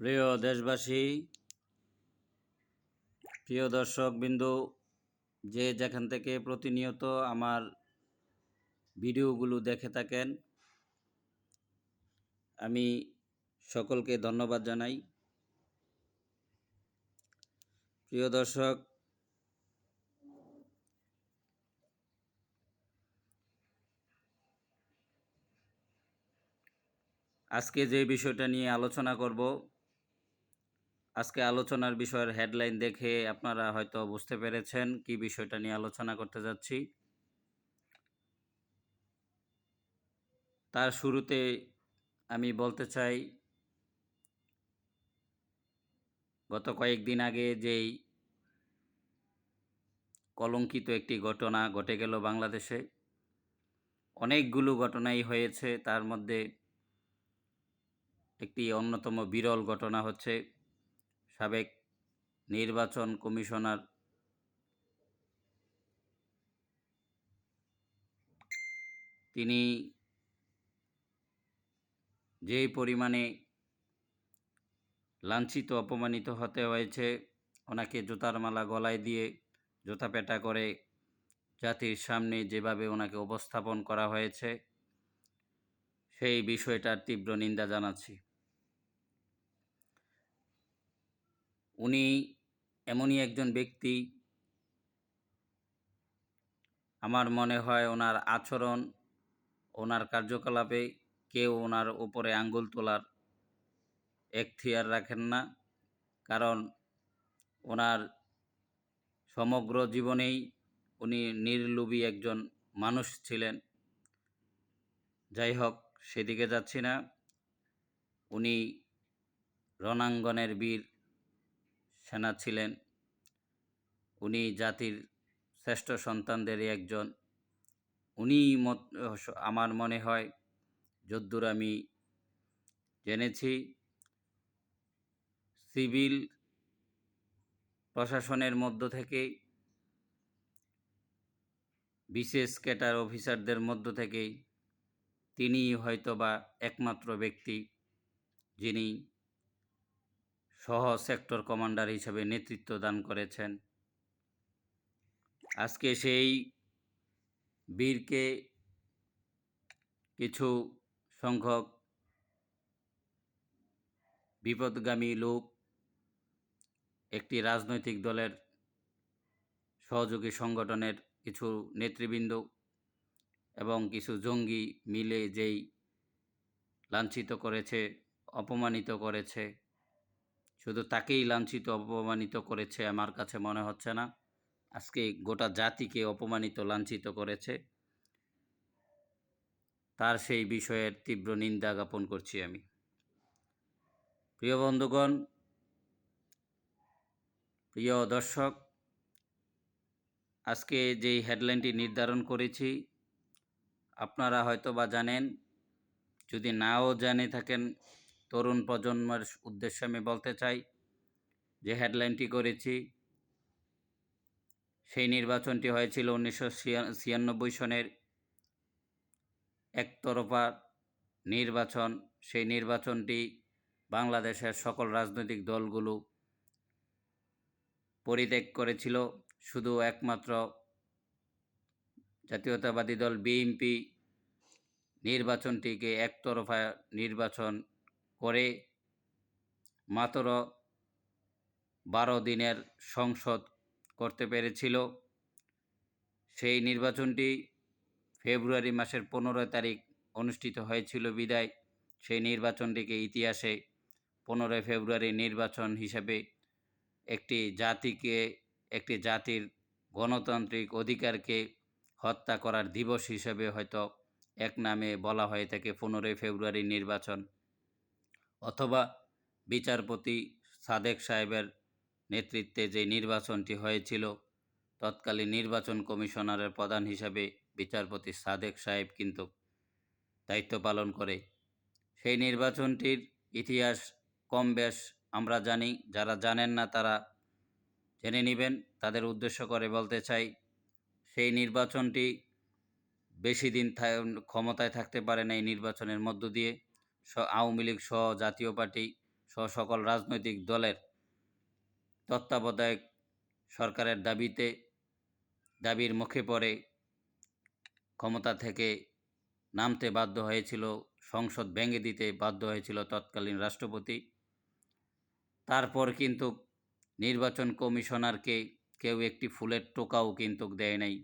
প্রিয় দেশবাসী, প্রিয় দর্শক বিন্দু যে যেখান থেকে প্রতিনিয়ত আমার ভিডিওগুলো দেখে থাকেন, আমি সকলকে ধন্যবাদ জানাই। প্রিয় দর্শক আজকে যে বিষয়টা নিয়ে আলোচনা করব, আজকে আলোচনার বিষয়ের হেডলাইন দেখে আপনারা হয়তো বুঝতে পেরেছেন কি বিষয়টা নিয়ে আলোচনা করতে যাচ্ছি। তার শুরুতে আমি বলতে চাই, গত কয়েকদিন আগে যেই কলঙ্কিত একটি ঘটনা ঘটে গেল বাংলাদেশে, অনেকগুলো ঘটনাই হয়েছে, তার মধ্যে একটি অন্যতম বিরল ঘটনা হচ্ছে সাবেক নির্বাচন কমিশনার তিনি যেই পরিমাণে লাঞ্ছিত, অপমানিত হতে হয়েছে, ওনাকে জুতার মালা গলায় দিয়ে জুতা পেটা করে জাতির সামনে যেভাবে ওনাকে উপস্থাপন করা হয়েছে, সেই বিষয়টার তীব্র নিন্দা জানাচ্ছি। উনি এমনই একজন ব্যক্তি। আমার মনে হয় ওনার আচরণ, ওনার কার্যকলাপে কেউ ওনার উপরে আঙ্গুল তোলার এখতিয়ার রাখেন না। কারণ ওনার সমগ্র জীবনেই উনি নির্লোভী একজন মানুষ ছিলেন। যাই হোক সেদিকে যাচ্ছি না। উনি রণাঙ্গনের বীর। সেনা ছিলেন। উনি জাতির শ্রেষ্ঠ সন্তানদেরই একজন। উনি আমার মনে হয়, যদ্দূর আমি জেনেছি, সিভিল প্রশাসনের মধ্য থেকে বিশেষ ক্যাটার অফিসারদের মধ্য থেকেই তিনি হয়তোবা একমাত্র ব্যক্তি যিনি সহ সেক্টর কমান্ডার হিসেবে নেতৃত্ব দান করেছেন। আজকে সেই বীরকে কিছু সংখ্যক বিপদগামী লোক একটি রাজনৈতিক দলের সহযোগী সংগঠনের কিছু নেতৃবৃন্দ এবং কিছু জঙ্গি মিলে যেই লাঞ্ছিত করেছে, অপমানিত করেছে শুধু তাকেই লাঞ্ছিত, অপমানিত করেছে আমার কাছে মনে হচ্ছে না। আজকে গোটা জাতিকে অপমানিত, লাঞ্ছিত করেছে। তার সেই বিষয়ের তীব্র নিন্দা জ্ঞাপন করছি আমি। প্রিয় বন্ধুগণ, প্রিয় দর্শক, আজকে যেই হেডলাইনটি নির্ধারণ করেছি, আপনারা হয়তো বা জানেন, যদি নাও জানে থাকেন তরুণ প্রজন্মের উদ্দেশ্যে আমি বলতে চাই যে হেডলাইনটি করেছি, সেই নির্বাচনটি হয়েছিল উনিশশো ছিয়ানব্বই সনের একতরফা নির্বাচন। সেই নির্বাচনটি বাংলাদেশের সকল রাজনৈতিক দলগুলো পরিত্যাগ করেছিল। শুধু একমাত্র জাতীয়তাবাদী দল বিএনপি নির্বাচনটিকে একতরফা নির্বাচন করে মাত্র বারো দিনের সংসদ করতে পেরেছিল। সেই নির্বাচনটি ফেব্রুয়ারি মাসের পনেরো তারিখ অনুষ্ঠিত হয়েছিল বিদায়। সেই নির্বাচনটিকে ইতিহাসে পনেরোই ফেব্রুয়ারি নির্বাচন হিসেবে একটি জাতিকে, একটি জাতির গণতান্ত্রিক অধিকারকে হত্যা করার দিবস হিসেবে হয়তো এক নামে বলা হয়ে থাকে পনেরোই ফেব্রুয়ারি নির্বাচন। অথবা বিচারপতি সাদেক সাহেবের নেতৃত্বে যে নির্বাচনটি হয়েছিল, তৎকালীন নির্বাচন কমিশনারের প্রধান হিসাবে বিচারপতি সাদেক সাহেব কিন্তু দায়িত্ব পালন করে। সেই নির্বাচনটির ইতিহাস কম বেশ আমরা জানি, যারা জানেন না তারা জেনে নেবেন, তাদের উদ্দেশ্য করে বলতে চাই, সেই নির্বাচনটি বেশি দিন ক্ষমতায় থাকতে পারে না এই নির্বাচনের মধ্য দিয়ে। আওয়ামী লীগ সহ জাতীয় পার্টি সহ সকল রাজনৈতিক দলের তত্ত্বাবধায়ক সরকারের দাবিতে, দাবির মুখে পড়ে ক্ষমতা থেকে নামতে বাধ্য হয়েছিল, সংসদ ভেঙে দিতে বাধ্য হয়েছিল তৎকালীন রাষ্ট্রপতি। তারপর কিন্তু নির্বাচন কমিশনারকে কেউ একটি ফুলের টোকাও কিন্তু দেয় নাই,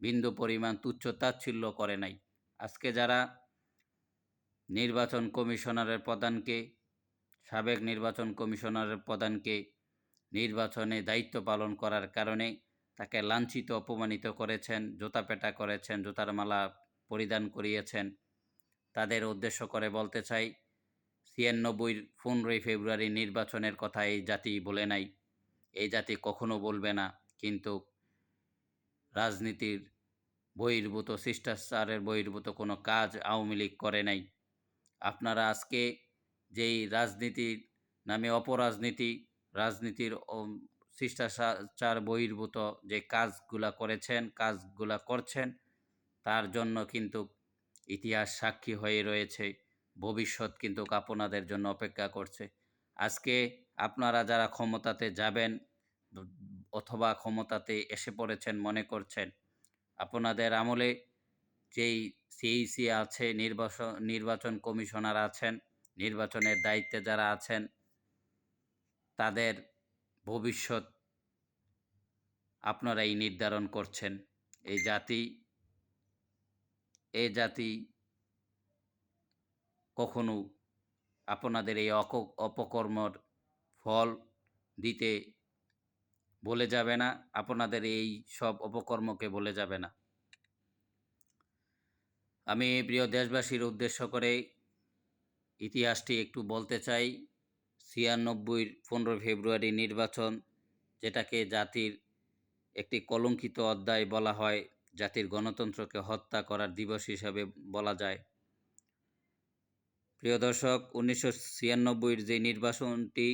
বিন্দু পরিমাণ তুচ্ছ তাচ্ছিল্য করে নাই। আজকে যারা নির্বাচন কমিশনারের প্রধানকে, সাবেক নির্বাচন কমিশনারের প্রধানকে নির্বাচনে দায়িত্ব পালন করার কারণে তাকে লাঞ্ছিত, অপমানিত করেছেন, জুতাপেটা করেছেন, জুতার মালা পরিধান করিয়েছেন। তাদের উদ্দেশ্য করে বলতে চাই, ছিয়ানব্বইয়ের পনেরোই ফেব্রুয়ারি নির্বাচনের কথা এই জাতি বলে নাই। এই জাতি কখনো বলবে না, কিন্তু রাজনীতির বহির্ভূত, শিষ্টাচারের বহির্ভূত কোনো কাজ আওয়ামী লীগ করে নাই। আপনারা আজকে যেই রাজনীতির নামে অপরাজনীতি, রাজনীতির শিষ্টাচার বহির্ভূত যে কাজগুলা করেছেন, কাজগুলা করছেন, তার জন্য কিন্তু ইতিহাস সাক্ষী হয়ে রয়েছে, ভবিষ্যৎ কিন্তু আপনাদের জন্য অপেক্ষা করছে। আজকে আপনারা যারা ক্ষমতাতে যাবেন অথবা ক্ষমতাতে এসে পড়েছেন মনে করছেন, আপনাদের আমলে যেই সিইসি আছে নির্বাচন নির্বাচন কমিশনার আছেন, নির্বাচনের দায়িত্বে যারা আছেন, তাদের ভবিষ্যৎ আপনারাই নির্ধারণ করছেন। এই জাতি এই জাতি কখনো আপনাদের এই অক- অপকর্মর ফল দিতে বলে যাবে না, আপনাদের এই সব অপকর্মকে বলে যাবে না। আমি প্রিয় দেশবাসীর উদ্দেশ্য করে ইতিহাসটি একটু বলতে চাই। ছিয়ানব্বইয়ের পনেরো ফেব্রুয়ারি নির্বাচন, যেটাকে জাতির একটি কলঙ্কিত অধ্যায় বলা হয়, জাতির গণতন্ত্রকে হত্যা করার দিবস হিসাবে বলা যায়। প্রিয় দর্শক, উনিশশো ছিয়ানব্বইয়ের যে নির্বাচনটি,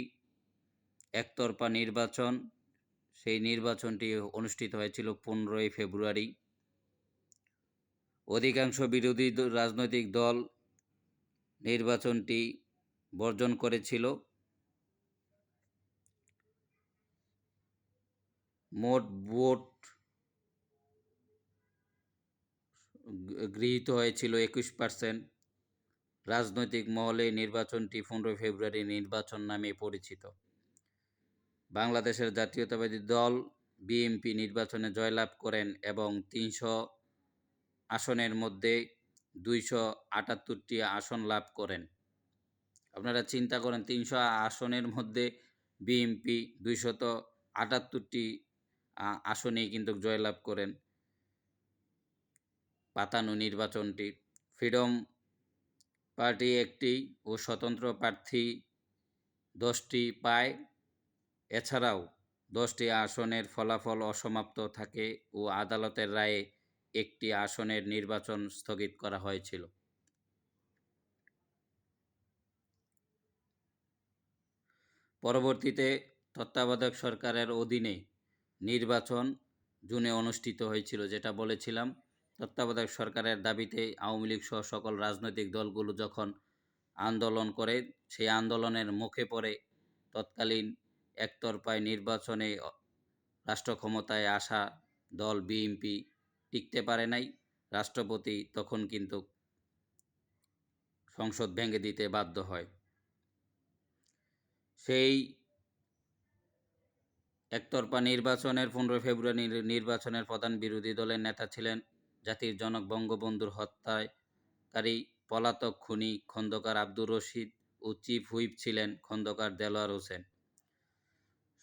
একতরফা নির্বাচন, সেই নির্বাচনটি অনুষ্ঠিত হয়েছিল পনেরোই ফেব্রুয়ারি। অধিকাংশ বিরোধী রাজনৈতিক দল নির্বাচনটি বর্জন করেছিল। মোট ভোট গৃহীত হয়েছিল একুশ পার্সেন্ট। রাজনৈতিক মহলে নির্বাচনটি পনেরোই ফেব্রুয়ারি নির্বাচন নামে পরিচিত। বাংলাদেশের জাতীয়তাবাদী দল বিএনপি নির্বাচনে জয়লাভ করেন এবং তিনশো আসনের মধ্যে দুইশো আটাত্তরটি আসন লাভ করেন। আপনারা চিন্তা করেন, তিনশো আসনের মধ্যে বিএনপি দুইশত আটাত্তরটি আসনেই কিন্তু জয়লাভ করেন। পাতানো নির্বাচনটি ফ্রিডম পার্টি একটি ও স্বতন্ত্র প্রার্থী দশটি পায়। এছাড়াও দশটি আসনের ফলাফল অসমাপ্ত থাকে ও আদালতের রায়ে একটি আসনের নির্বাচন স্থগিত করা হয়েছিল। পরবর্তীতে তত্ত্বাবধায়ক সরকারের অধীনে নির্বাচন জুনে অনুষ্ঠিত হয়েছিল, যেটা বলেছিলাম। তত্ত্বাবধায়ক সরকারের দাবিতে আওয়ামী লীগ সহ সকল রাজনৈতিক দলগুলো যখন আন্দোলন করে, সেই আন্দোলনের মুখে পড়ে তৎকালীন একতরফায় নির্বাচনে রাষ্ট্র ক্ষমতায় আসা দল বিএনপি টিকতে পারে নাই। রাষ্ট্রপতি তখন কিন্তু সংসদ ভেঙে দিতে বাধ্য হয়। সেই একতরফা নির্বাচনের পনেরো ফেব্রুয়ারি নির্বাচনের প্রধান বিরোধী দলের নেতা ছিলেন জাতির জনক বঙ্গবন্ধুর হত্যাকারী পলাতক খুনি খন্দকার আব্দুর রশিদ ও চিফ হুইপ ছিলেন খন্দকার দেলোয়ার হোসেন।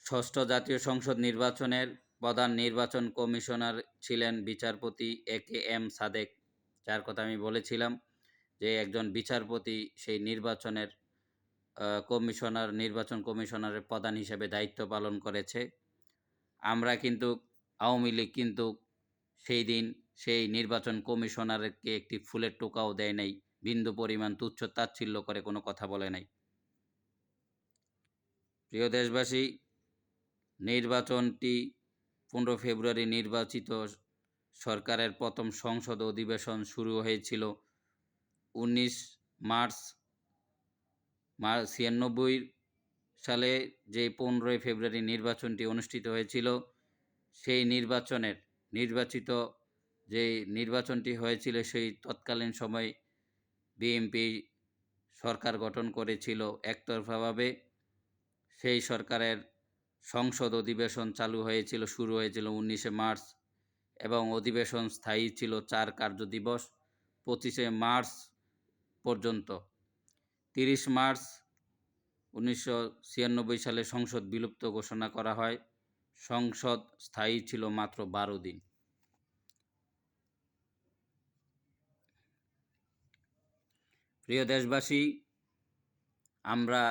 ষষ্ঠ জাতীয় সংসদ নির্বাচনের প্রধান নির্বাচন কমিশনার ছিলেন বিচারপতি এ কে এম সাদেক। যার কথা আমি বলেছিলাম যে একজন বিচারপতি সেই নির্বাচনের কমিশনার, নির্বাচন কমিশনারের প্রধান হিসেবে দায়িত্ব পালন করেছে। আমরা কিন্তু, আওয়ামী লীগ কিন্তু সেই দিন সেই নির্বাচন কমিশনারকে একটি ফুলের টোকাও দেয় নাই, বিন্দু পরিমাণ তুচ্ছ তাচ্ছিল্য করে কোনো কথা বলে নাই। প্রিয় দেশবাসী, নির্বাচনটি পনেরো ফেব্রুয়ারি নির্বাচিত সরকারের প্রথম সংসদ অধিবেশন শুরু হয়েছিল। উনিশ মার্চ মার ছিয়ানব্বই সালে যে পনেরোই ফেব্রুয়ারি নির্বাচনটি অনুষ্ঠিত হয়েছিল, সেই নির্বাচনের, নির্বাচিত যে নির্বাচনটি হয়েছিল সেই তৎকালীন সময় বিএনপি সরকার গঠন করেছিল একতরফাভাবে। সেই সরকারের সংসদ অধিবেশন চালু হয়েছিল, শুরু হয়েছিল উনিশে মার্চ এবং অধিবেশন স্থায়ী ছিল চার কার্য দিবস, পঁচিশে মার্চ পর্যন্ত। তিরিশ মার্চ উনিশশো ছিয়ানব্বই সালে সংসদ বিলুপ্ত ঘোষণা করা হয়। সংসদ স্থায়ী ছিল মাত্র বারো দিন। প্রিয় দেশবাসী, আমরা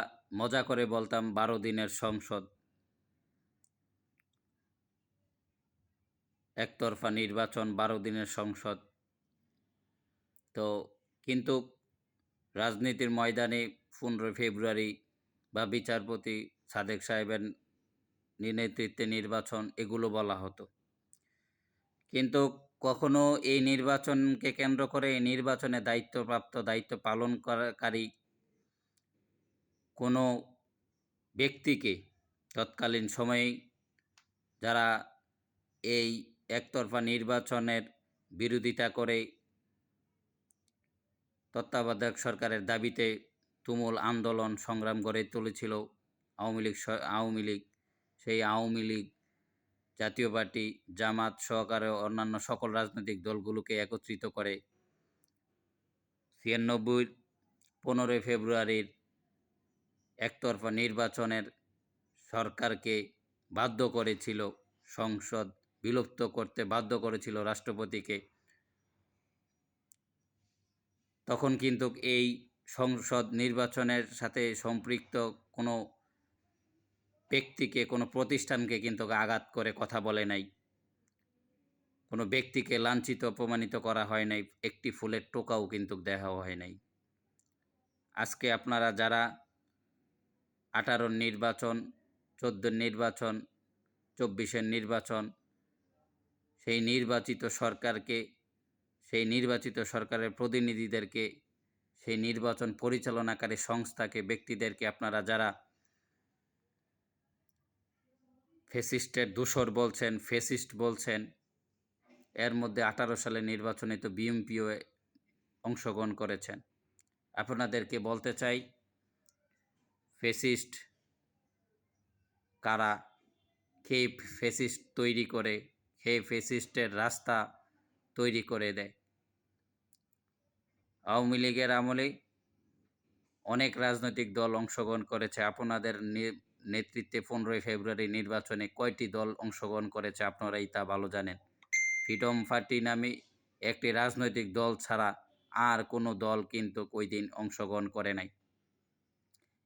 মজা করে বলতাম বারো দিনের সংসদ। একতরফা নির্বাচন, বারো দিনের সংসদ। তো কিন্তু রাজনীতির ময়দানে পনেরোই ফেব্রুয়ারি বা বিচারপতি সাদেক সাহেবের নেতৃত্বে নির্বাচন, এগুলো বলা হতো। কিন্তু কখনো এই নির্বাচনকে কেন্দ্র করে এই নির্বাচনে দায়িত্বপ্রাপ্ত, দায়িত্ব পালন করাকারী কোনো ব্যক্তিকে তৎকালীন সময়ে যারা এই একতরফা নির্বাচনের বিরোধিতা করে তত্ত্বাবধায়ক সরকারের দাবিতে তুমুল আন্দোলন সংগ্রাম গড়ে তুলেছিল আওয়ামী লীগ আওয়ামী লীগ। সেই আওয়ামী লীগ জাতীয় পার্টি, জামাত সহকারে অন্যান্য সকল রাজনৈতিক দলগুলোকে একত্রিত করে ছিয়ানব্বই, পনেরোই ফেব্রুয়ারির একতরফা নির্বাচনের সরকারকে বাধ্য করেছিল সংসদ বিলুপ্ত করতে বাধ্য করেছিল রাষ্ট্রপতিকে। তখন কিন্তু এই সংসদ নির্বাচনের সাথে সম্পৃক্ত কোনো ব্যক্তিকে, কোনো প্রতিষ্ঠানকে কিন্তু আঘাত করে কথা বলে নাই। কোনো ব্যক্তিকে লাঞ্ছিত, অপমানিত করা হয় নাই, একটি ফুলের টোকাও কিন্তু দেখা হয় নাই। আজকে আপনারা যারা আঠারোর নির্বাচন, চোদ্দোর নির্বাচন, চব্বিশের নির্বাচন সেই নির্বাচিত সরকারকে, সেই নির্বাচিত সরকারের প্রতিনিধিদেরকে, সেই নির্বাচন পরিচালনাকারী সংস্থাকে, ব্যক্তিদেরকে আপনারা যারা ফেসিস্টের দূষর বলছেন, ফেসিস্ট বলছেন, এর মধ্যে আঠারো সালে নির্বাচনে তো বিএমপিও অংশগ্রহণ করেছেন। আপনাদেরকে বলতে চাই, ফেসিস্ট কারা, কে ফেসিস্ট তৈরি করে কে ফেসিস্টের রাস্তা তৈরি করে দেয়। আওয়ামী লীগের আমলে অনেক রাজনৈতিক দল অংশগ্রহণ করেছে। আপনাদের নেতৃত্বে পনেরোই ফেব্রুয়ারি নির্বাচনে কয়টি দল অংশগ্রহণ করেছে আপনারাই তা ভালো জানেন। ফ্রিডম পার্টি নামে একটি রাজনৈতিক দল ছাড়া আর কোনো দল কিন্তু ওই দিন অংশগ্রহণ করে নাই।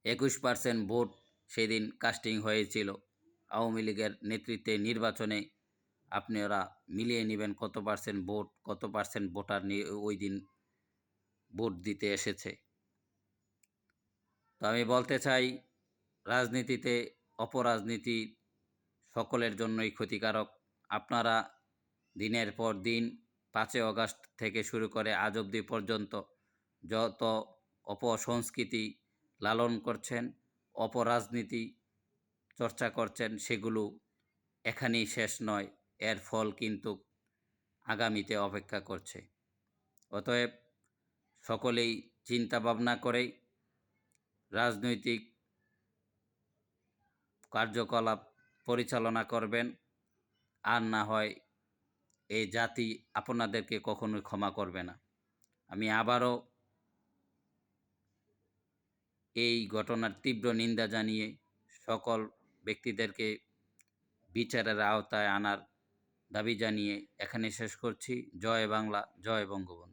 একুশ পার্সেন্ট ভোট সেদিন কাস্টিং হয়েছিল। আওয়ামী লীগের নেতৃত্বে নির্বাচনে আপনারা মিলিয়ে নেবেন কত পার্সেন্ট ভোট, কত পার্সেন্ট ভোটার নিয়ে ওই দিন ভোট দিতে এসেছে। তো আমি বলতে চাই, রাজনীতিতে অপরাজনীতি সকলের জন্যই ক্ষতিকারক। আপনারা দিনের পর দিন পাঁচই অগাস্ট থেকে শুরু করে আজ অবধি পর্যন্ত যত অপসংস্কৃতি লালন করছেন, অপরাজনীতি চর্চা করছেন, সেগুলো এখানেই শেষ নয়। এর ফল কিন্তু আগামীতে অপেক্ষা করছে। অতএব সকলেই চিন্তা ভাবনা করে রাজনৈতিক কার্যকলাপ পরিচালনা করবেন, আর না হয় এই জাতি আপনাদেরকে কখনোই ক্ষমা করবে না। আমি আবারও এই ঘটনার তীব্র নিন্দা জানিয়ে সকল ব্যক্তিদেরকে বিচারের আওতায় আনার দাবি জানিয়ে এখানে শেষ করছি। জয় বাংলা জয় বঙ্গবন্ধু।